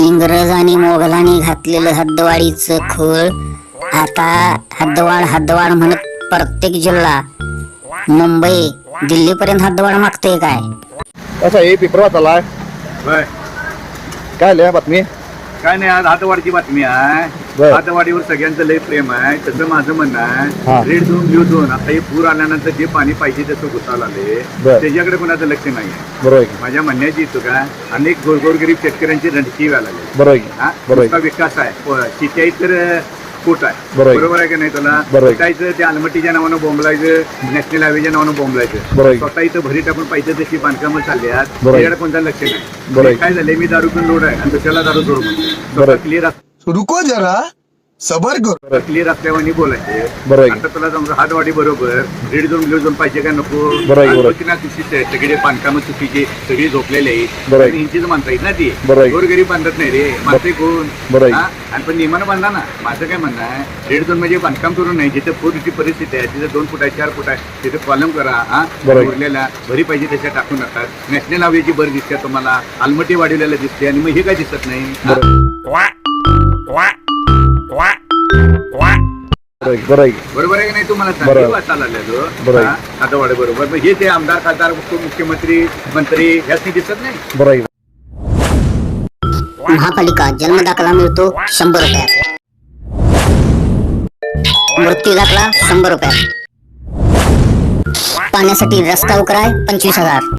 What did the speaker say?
इंग्रज आणि मोगलांनी घातलेलं हद्दवाडीचं खूळ आता हद्दवाड हद्दवाड म्हणत प्रत्येक जिल्हा मुंबई दिल्लीपर्यंत हद्दवाड मागतोय काय? असा हे पेपर वाचालाय बर काय लिहा बातमी? काय नाही आज हातवाडीची बातमी आहे बर. हातवाडीवर सगळ्यांचं लय प्रेम आहे तसं माझं म्हणणं हा. आहे रेड झोन ब्ल्यू झोन आता हे पूर आल्यानंतर जे पाणी पाहिजे तसं घुसायला आले बर. त्याच्याकडे कोणाचं लक्ष नाही आहे बरोबर आहे की? माझ्या म्हणण्याची चूक अनेक गोरगोरगरीब शेतकऱ्यांची रणकी व्हायला लागली बरोबर आहे की? हा? बरोबर नुसता आहे. विकास आहे प- सिंचाई तर बरोबर आहे. बरोबर आहे का नाही तुला बरोबर आहे. सिंचाईचं त्या अलमटीच्या नावानं बोंबलायचं नॅशनल हायवेच्या नावानं बोंबलायचं. स्वतः इथं भरी टाकून पाहिजे तशी बांधकामं चालली आहेत. त्याच्याकडे कोणतं लक्ष नाही. काय झालंय मी दारू पण लोड आहे आणि दुसऱ्याला दारू सोडू बरोबर आहे. क्लिअर रुको जरा सबर करो. क्लिअर असल्यावानी बोलायचे. बरोबर आहे. आता तुला समजा हातवाडी बरोबर रेड झोन ब्ल्यू झोन पाहिजे का नको. बरोबर आहे, बरोबर आहे. आजूबाजूला चुकीचे आहेत सगळे बांधकामं चुकीचे सगळी झोपलेले आहेत. बरोबर आहे. आणि इंचीच मानता येत ना ती. बरोबर आहे. गोरगरीब बांधत नाही रे. मानते कोण? बरोबर आहे. हा? आणि पण नियमानं बांधा ना. माझं काय म्हणणं आहे रेड झोन म्हणजे बांधकाम करून नाही जिथे पूरची परिस्थिती आहे तिथे दोन फूट आहे चार फूट आहे तिथे कॉलम करा हा? बरोबर आहे. उरलेल्या भरी पाहिजे त्याच्या टाकू नका नॅशनल हायवेची बर दिसते तुम्हाला. आलमटी वाढवलेलं दिसते. आणि मग हे काय दिसत नाही? हा? आहे? बरोबर आहे की? बरोबर आहे की नाही तुम्हाला बरोबर. सांगू वाचायला आलेलो बरोबर. हा? आता वाडे बरोबर मग हे ते आमदार खासदार उपमुख्यमंत्री मंत्री ह्याची दिसत नाही बरोबर आहे? महापालिका जन्म दाखला मिळतो शंभर रुपयात मृत्यू दाखला शंभर रुपयात पाण्यासाठी रस्ता उकराय पंचवीस हजार